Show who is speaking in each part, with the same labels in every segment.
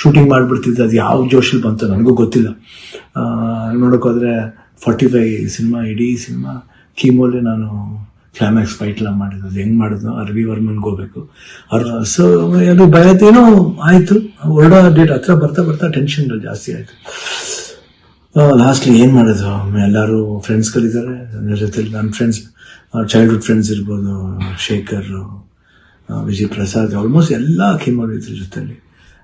Speaker 1: Shooting ಮಾಡಿಬಿಡ್ತಿದ್ದೆ ಅದು ಯಾವ ಜೋಶಲ್ಲಿ ಬಂತು ನನಗೂ ಗೊತ್ತಿಲ್ಲ. ನೋಡೋಕ್ಕೋದ್ರೆ ಫಾರ್ಟಿ ಫೈವ್ ಸಿನಿಮಾ, ಇಡೀ ಸಿನಿಮಾ, ಕೀಮೋಲೆ ನಾನು ಕ್ಲೈಮ್ಯಾಕ್ಸ್ ಫೈಟ್ ಎಲ್ಲ ಮಾಡಿದ್ದು. ಅದು ಹೆಂಗೆ ಮಾಡಿದ್ನು ಅರ್ವಿ ರವಿ ವರ್ಮನ್ಗೆ ಹೋಗ್ಬೇಕು. ಅವ್ರ ಸೊ ಅದು ಭಯತೇನೋ ಆಯಿತು. ಹೊರಡೋ ಡೇಟ್ ಹತ್ರ ಬರ್ತಾ ಬರ್ತಾ ಟೆನ್ಷನ್ ಜಾಸ್ತಿ ಆಯಿತು. ಲಾಸ್ಟ್ಲಿ ಏನು ಮಾಡೋದು ಎಲ್ಲರೂ ಫ್ರೆಂಡ್ಸ್ಗಳಿದ್ದಾರೆ ನನ್ನ ಜೊತೆಲಿ ನನ್ನ ಫ್ರೆಂಡ್ಸ್ ಚೈಲ್ಡ್ಹುಡ್ ಫ್ರೆಂಡ್ಸ್ ಇರ್ಬೋದು, ಶೇಖರ್ ವಿಜಯ್ ಪ್ರಸಾದ್ ಆಲ್ಮೋಸ್ಟ್ ಎಲ್ಲ ಕೀಮೋಲಿ ಇದ್ರ ಜೊತೆಲಿ.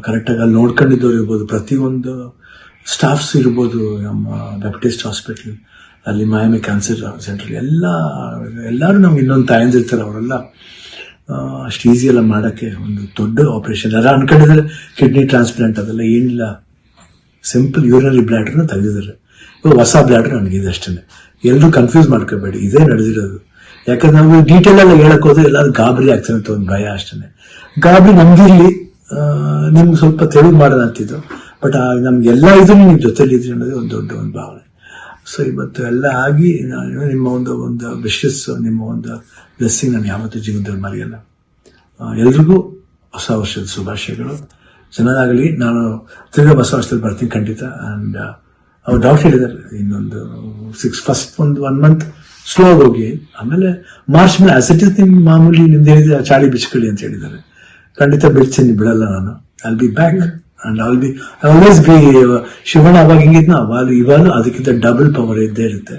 Speaker 1: ಕರೆಕ್ಟಾಗಿ ಅಲ್ಲಿ ನೋಡ್ಕೊಂಡಿದ್ದವ್ರು ಇರ್ಬೋದು. ಪ್ರತಿಯೊಂದು ಸ್ಟಾಫ್ಸ್ ಇರ್ಬೋದು ನಮ್ಮ ಬ್ಯಾಪ್ಟಿಸ್ಟ್ ಹಾಸ್ಪಿಟ್ಲ್ ಅಲ್ಲಿ ಮಾಯಾಮಿ ಕ್ಯಾನ್ಸರ್ ಸೆಂಟರ್ ಎಲ್ಲ ಎಲ್ಲರೂ ನಮ್ಗೆ ಇನ್ನೊಂದು ತಾಯಂದಿರ್ತಾರೆ ಅವರೆಲ್ಲ. ಅಷ್ಟು ಈಸಿ ಎಲ್ಲ ಮಾಡೋಕ್ಕೆ ಒಂದು ದೊಡ್ಡ ಆಪರೇಷನ್ ಎಲ್ಲ ಅನ್ಕೊಂಡಿದ್ದಾರೆ ಕಿಡ್ನಿ ಟ್ರಾನ್ಸ್ಪ್ಲಾಂಟ್ ಅದೆಲ್ಲ ಏನಿಲ್ಲ. ಸಿಂಪಲ್ ಯೂರಿನರಿ ಬ್ಲ್ಯಾಡ್ರನ್ನ ತೆಗೆದಿದ್ದಾರೆ. ಇವಾಗ ಹೊಸ ಬ್ಲ್ಯಾಡ್ರ್ ನನಗಿದೆ ಅಷ್ಟೇ. ಎಲ್ಲರೂ ಕನ್ಫ್ಯೂಸ್ ಮಾಡ್ಕೋಬೇಡಿ. ಇದೇ ನಡೆದಿರೋದು. ಯಾಕಂದ್ರೆ ನಾವು ಡೀಟೇಲ್ ಎಲ್ಲ ಹೇಳಕ್ ಹೋದ್ರೆ ಎಲ್ಲಾದ್ರೂ ಗಾಬರಿ ಆಗ್ತದೆ ಅಂತ ಒಂದು ಭಯ ಅಷ್ಟೇ. ಗಾಬರಿ ನಮ್ಗಿರ್ಲಿ ಆ, ನಿಮ್ಗೆ ಸ್ವಲ್ಪ ತೆಳು ಮಾಡೋಣ ಅಂತಿದ್ರು ಬಟ್ ನಮ್ಗೆಲ್ಲ ಇದ್ರು ನಿಮ್ಮ ಜೊತೆಲಿ ಇದ್ರಿ ಅನ್ನೋದೇ ಒಂದು ದೊಡ್ಡ ಒಂದು ಭಾವನೆ. ಸೊ ಇವತ್ತು ಎಲ್ಲ ಆಗಿ ನಾನು ನಿಮ್ಮ ಒಂದು ಒಂದು ವಿಶಸ್ ನಿಮ್ಮ ಒಂದು ಬ್ಲೆಸ್ಸಿಂಗ್ ನಾನು ಯಾವತ್ತೂ ಜೀವನದಲ್ಲಿ ಮರೆಯಲ್ಲ. ಎಲ್ರಿಗೂ ಹೊಸ ವರ್ಷದ ಶುಭಾಶಯಗಳು. ಚೆನ್ನಾಗಲಿ ನಾನು ತಿರ್ಗಾ ಹೊಸ ವರ್ಷದಲ್ಲಿ ಬರ್ತೀನಿ ಖಂಡಿತ. ಅಂಡ್ ಅವ್ರು ಡೌಟ್ ಹೇಳಿದ್ದಾರೆ. ಇನ್ನೊಂದು ಸಿಕ್ಸ್ ಫಸ್ಟ್ ಒಂದು ಒನ್ ಮಂತ್ ಸ್ಲೋ ಆಗಿ ಹೋಗಿ. ಆಮೇಲೆ ಮಾರ್ಚ್ ಮೇಲೆ ಆಸಿಟ್ ನಿಮ್ಮ ಮಾಮೂಲಿ ನಿಮ್ದು ಹೇಳಿದ್ರೆ ಚಾಳಿ ಬಿಚ್ಕೊಳ್ಳಿ ಅಂತ ಹೇಳಿದ್ದಾರೆ. ಖಂಡಿತ ಬಿಡ್ತೀನಿ, ಬಿಡಲ್ಲ ನಾನು. I be back and all be always be Shivanna ಅವಾಗ ಹಿಂಗಿದ್ನ ಅವಾಗ ಇವಾಗ ಅದಕ್ಕಿಂತ ಡಬಲ್ ಪವರ್ ಇದ್ದೇ ಇರುತ್ತೆ.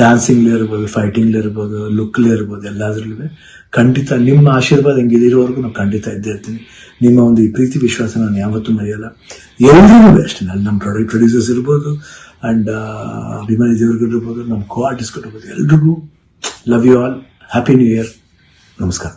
Speaker 1: ಡ್ಯಾನ್ಸಿಂಗ್ ಇರ್ಬೋದು ಫೈಟಿಂಗ್ ಇರ್ಬೋದು ಲುಕ್ ಇರ್ಬೋದು ಎಲ್ಲಾದ್ರಲ್ಲೂ ಖಂಡಿತ ನಿಮ್ಮ ಆಶೀರ್ವಾದ ಹಿಂಗೆ ಇರೋವರೆಗೂ ನಾನು ಖಂಡಿತ ಇದ್ದೇ ಇರ್ತೀನಿ. ನಿಮ್ಮ ಒಂದು ಈ ಪ್ರೀತಿ ವಿಶ್ವಾಸ ನಾನು ಯಾವತ್ತೂ ಮರೆಯಲ್ಲ. ಎಲ್ರಿಗೂ ಬೆಸ್ಟ್ ಅಲ್ಲಿ ನಮ್ಮ ಪ್ರಾಡಕ್ಟ್ ಪ್ರೊಡ್ಯೂಸರ್ಸ್ ಇರ್ಬೋದು ಅಂಡ್ ಅಭಿಮಾನಿ ದೇವ್ರಿಗೂ ಇರ್ಬೋದು ನಮ್ಮ ಕೋ ಆರ್ಟಿಸ್ಟ್ ಇರ್ಬೋದು, ಎಲ್ರಿಗೂ love you all happy new year ನಮಸ್ಕಾರ.